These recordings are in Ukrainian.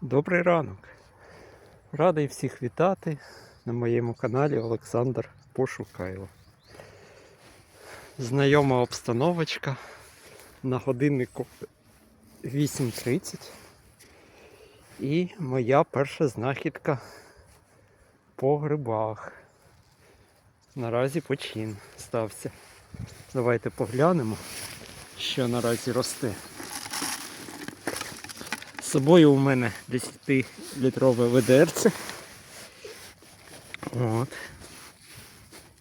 Добрий ранок. Радий всіх вітати на моєму каналі Олександр Пошукайло. Знайома обстановочка на годиннику 8.30. І моя перша знахідка по грибах. Наразі почин стався. Давайте поглянемо, що наразі росте. З собою у мене 10-літрове ведерце. От.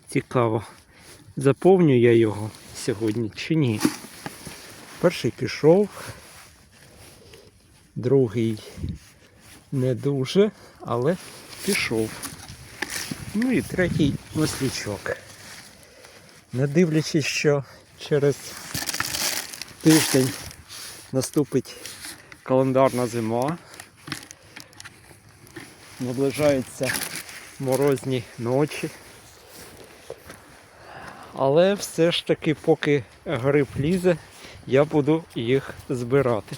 Цікаво, заповню я його сьогодні чи ні. Перший пішов, другий не дуже, але пішов. Ну і третій маслячок. Не дивлячись, що через тиждень наступить календарна зима. Наближаються морозні ночі. Але все ж таки, поки гриб лізе, я буду їх збирати.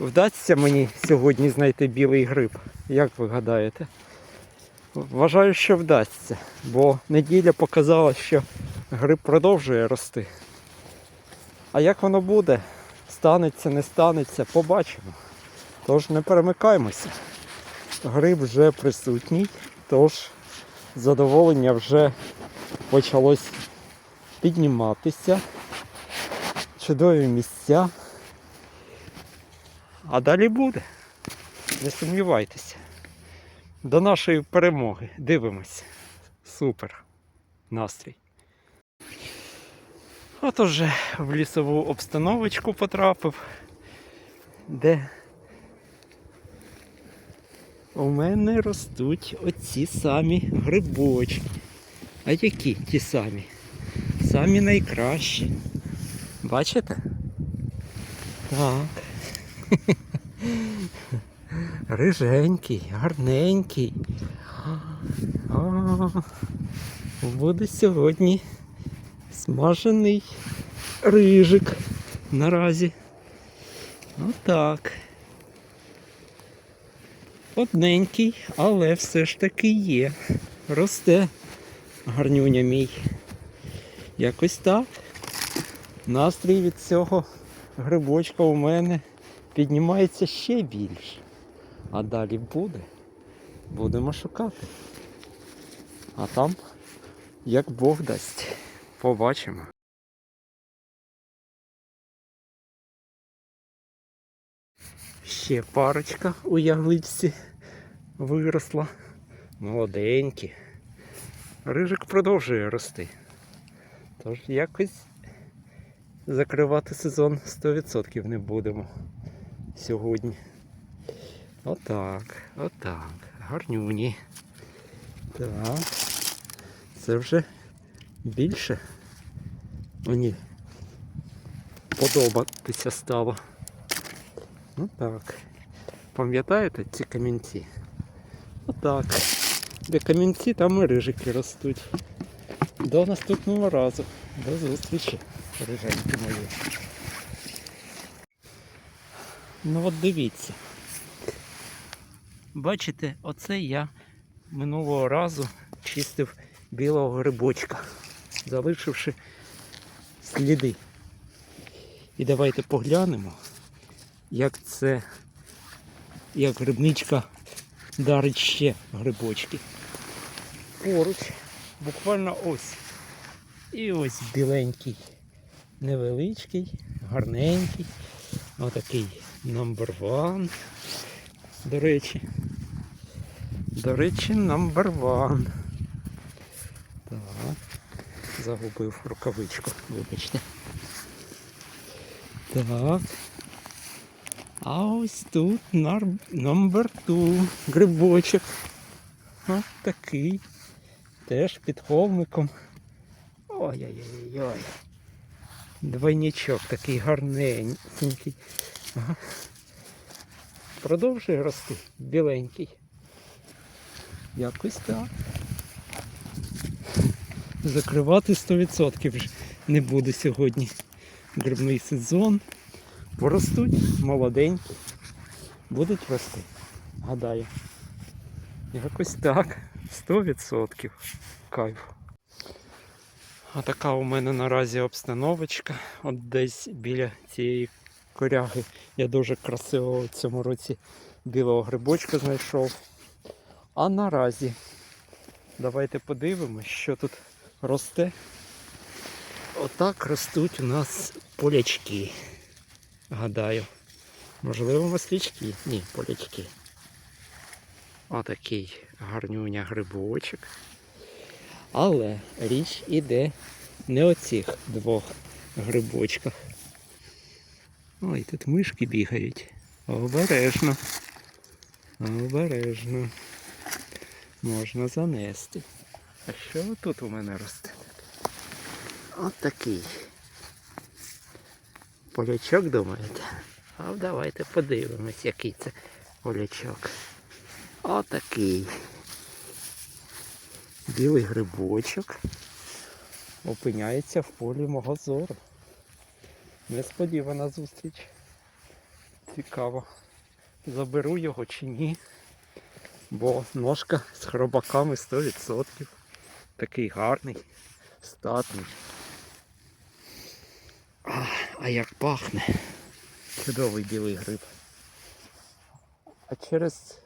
Вдасться мені сьогодні знайти білий гриб, як ви гадаєте? Вважаю, що вдасться, бо неділя показала, що гриб продовжує рости. А як воно буде? Станеться, не станеться, побачимо. Тож не перемикаємося. Гриб вже присутній, тож задоволення вже почалось підніматися. Чудові місця. А далі буде. Не сумнівайтеся. До нашої перемоги. Дивимось. Супер. Настрій. От уже в лісову обстановочку потрапив, де у мене ростуть оці самі грибочки. А які ті самі? Самі найкращі. Бачите? Так. Риженький, гарненький. Буде сьогодні смажений рижик наразі. Отак. Одненький, але все ж таки є. Росте гарнюня мій. Якось так. Настрій від цього грибочка у мене піднімається ще більше. А далі буде. Будемо шукати. А там, як Бог дасть, побачимо. Ще парочка у ягличці виросла. Молоденькі. Рижик продовжує рости. Тож якось закривати сезон 100% не будемо сьогодні. Отак, отак. Гарнюні. Так. Це вже більше мені подобатися стало. Ну так. Пам'ятаєте ці камінці? Отак. Де камінці, там і рижики ростуть. До наступного разу. До зустрічі, риженьки мої. Ну от дивіться. Бачите, оце я минулого разу чистив білого грибочка, залишивши сліди. І давайте поглянемо, як це, як грибничка дарить ще грибочки. Поруч, буквально ось. І ось біленький, невеличкий, гарненький. Отакий number one. До речі. До речі, number one. Загубив рукавичку, вибачте. Так. А ось тут номер two грибочок. Ось такий. Теж під холмиком. Ой-ой-ой-ой. Двойничок такий гарненький. Ага. Продовжує рости біленький. Якось так. Закривати 100% вже не буду сьогодні. Грибний сезон. Поростуть молоденькі. будуть рости. Гадаю. Якось так. 100% кайф. А така у мене наразі обстановочка. От десь біля цієї коряги. Я дуже красиво в цьому році білого грибочка знайшов. А наразі давайте подивимось, що тут росте. Отак ростуть у нас полячки. Гадаю. Можливо, маслячки. Ні, полячки. Отакий гарнюня грибочок. Але річ іде не о цих двох грибочках. Ой, тут мишки бігають. Обережно. Обережно. Можна занести. А що тут у мене росте? От такий. Полячок, думаєте? А давайте подивимось, який це полячок. Отакий. Білий грибочок опиняється в полі мого зору. Несподівана зустріч. Цікаво. Заберу його чи ні. Бо ножка з хробаками 100%. Такий гарний, статний. А, а як пахне. Чудовий білий гриб. А через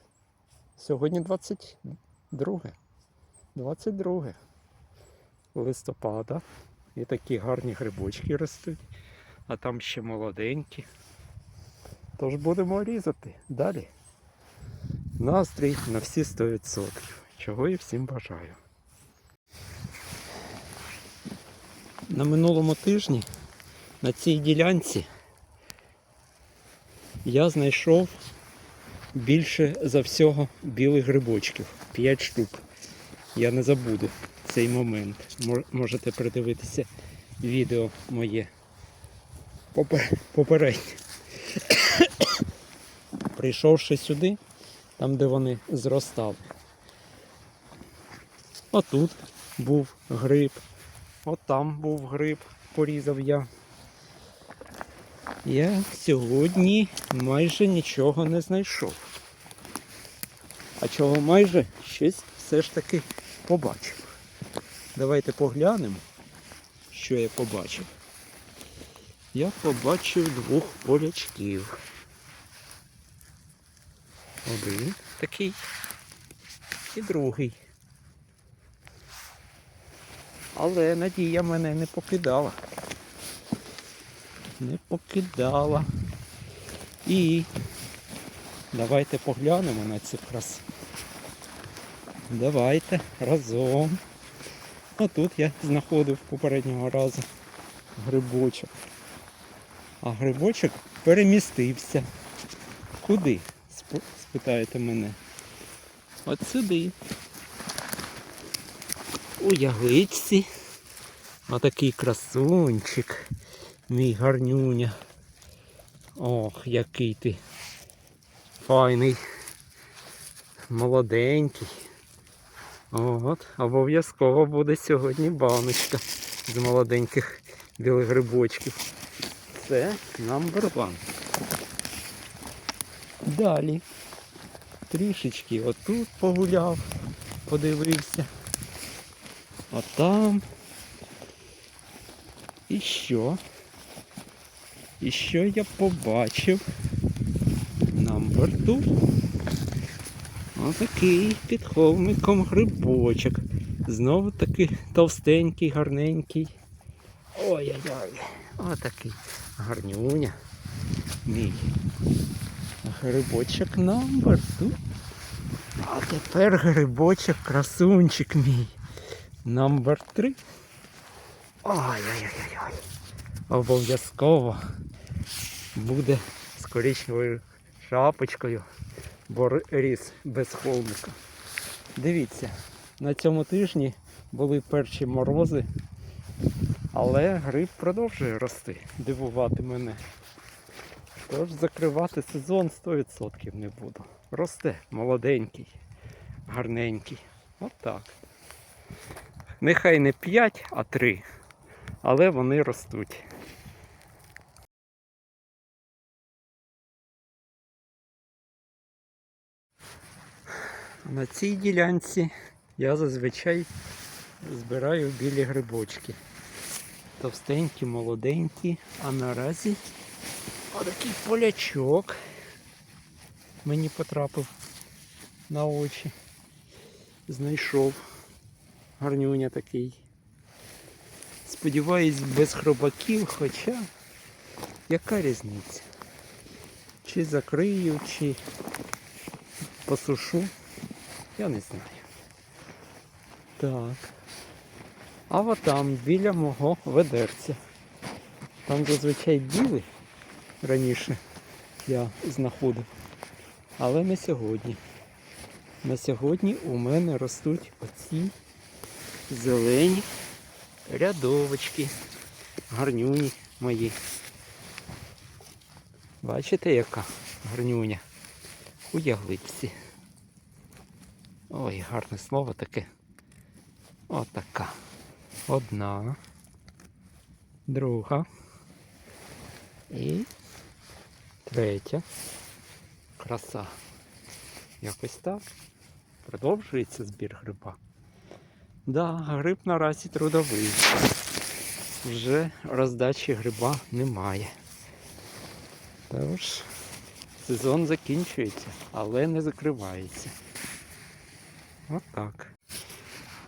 сьогодні 22. 22 листопада. І такі гарні грибочки ростуть, а там ще молоденькі. Тож будемо різати далі. Настрій на всі 100%. Чого і всім бажаю. На минулому тижні на цій ділянці я знайшов більше за всього білих грибочків. 5 штук. Я не забуду цей момент. Можете придивитися відео моє попе- попереднє. Прийшовши сюди, там де вони зростали. Отут був гриб, от там був гриб, порізав я. Я сьогодні майже нічого не знайшов. А чого майже щось все ж таки побачив. Давайте поглянемо, що я побачив. Я побачив двох полячків. Один такий і другий. Але надія мене не покидала. Не покидала. І давайте поглянемо на цю красу. Давайте разом. Отут я знаходив попереднього разу грибочок. А грибочок перемістився. Куди? Спитаєте мене. От сюди. У ягличці. Отакий красунчик. Мій гарнюня. Ох, який ти файний. Молоденький. От, обов'язково буде сьогодні баночка з молоденьких білих грибочків. Це number one. Далі. Трішечки отут погуляв, подивився. А там. І що? І що я побачив? Number two. Отакий під холмиком грибочок. Знову таки товстенький, гарненький. Ой-ой-ой. Отакий гарнюня. Мій грибочок номер тут. А тепер грибочок красунчик мій. Номер три. Ой-ой-ой-ой. Обов'язково буде з коричневою шапочкою бо ріс без холмика. Дивіться, на цьому тижні були перші морози, але гриб продовжує рости, дивувати мене. Тож закривати сезон 100% не буду. Росте молоденький, гарненький. От так. Нехай не 5, а 3, але вони ростуть. На цій ділянці я зазвичай збираю білі грибочки. Товстенькі, молоденькі, а наразі отакий полячок мені потрапив на очі. Знайшов гарнюня такий. Сподіваюсь, без хробаків, хоча яка різниця? Чи закрию, чи посушу, я не знаю. Так. А от там, біля мого ведерця. Там зазвичай білий раніше я знаходив. Але не сьогодні. На сьогодні у мене ростуть оці зелені рядовочки. Гарнюні мої. Бачите, яка гарнюня? У ягличці. Ой, гарне слово таке. Отака. Одна. Друга. І третя. Краса. Якось так. Продовжується збір гриба. Да, гриб наразі трудовий. Вже роздачі гриба немає. Тож сезон закінчується, але не закривається. Отак.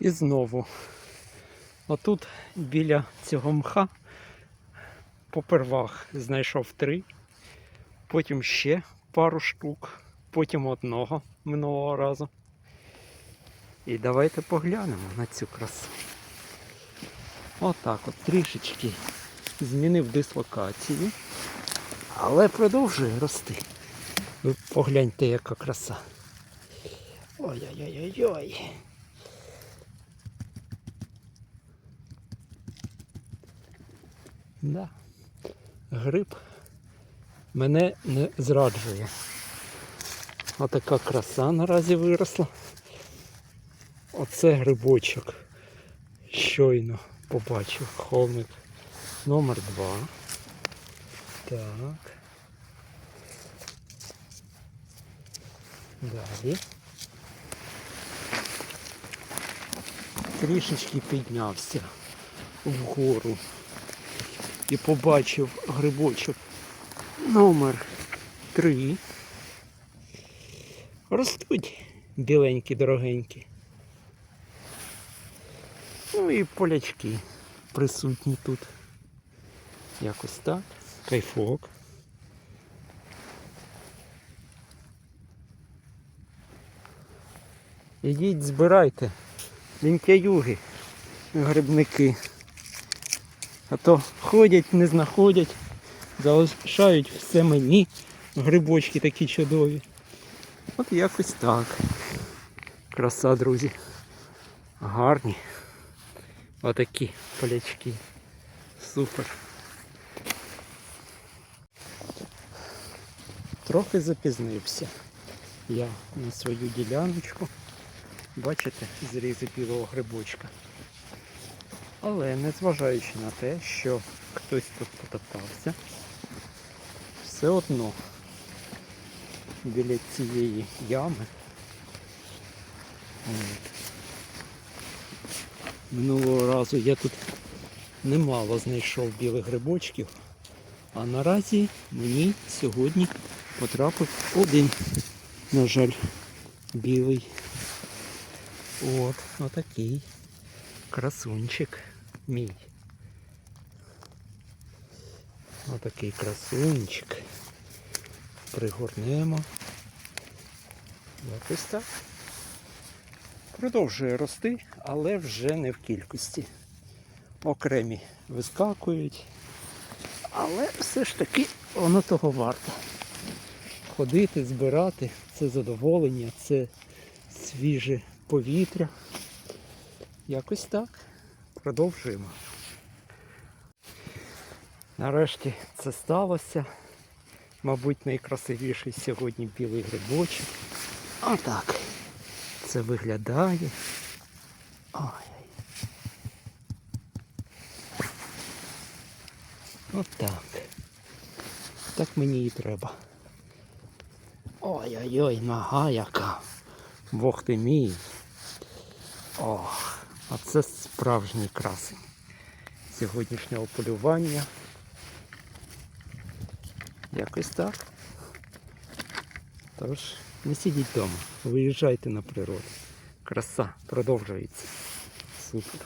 І знову. Отут біля цього мха попервах знайшов три, потім ще пару штук, потім одного минулого разу. І давайте поглянемо на цю красу. Отак от трішечки змінив дислокацію, але продовжує рости. Ви погляньте, яка краса. Ой-ой-ой-ой-ой. Да. Гриб мене не зраджує. Отака краса наразі виросла. Оце грибочок. Щойно побачив холмик номер 2. Так. Далі. Трішечки піднявся вгору і побачив грибочок номер 3. Ростуть біленькі, дорогенькі. І полячки присутні тут. Якось так. Кайфок. Ідіть, збирайте. Лінтяюги, грибники. А то ходять, не знаходять, залишають все мені. Грибочки такі чудові. От якось так. Краса, друзі. Гарні. Отакі полячки. Супер. Трохи запізнився я на свою діляночку. Бачите, зрізи білого грибочка. Але незважаючи на те, що хтось тут потоптався, все одно біля цієї ями от, минулого разу я тут немало знайшов білих грибочків, а наразі мені сьогодні потрапив один, на жаль, білий. От, отакий красунчик мій. Отакий красунчик. Пригорнемо. Якось так. Продовжує рости, але вже не в кількості. Окремі вискакують. Але все ж таки воно того варто. Ходити, збирати, це задоволення, це свіже повітря. Якось так. Продовжуємо. Нарешті це сталося. Мабуть, найкрасивіший сьогодні білий грибочок. Отак. Це виглядає. Ой. Отак. Так мені і треба. Ой-ой-ой, нога яка. Бог ти мій. Ох, а це справжній красень сьогоднішнього полювання. Якось так. Тож, не сидіть вдома, виїжджайте на природу. Краса продовжується. Супер.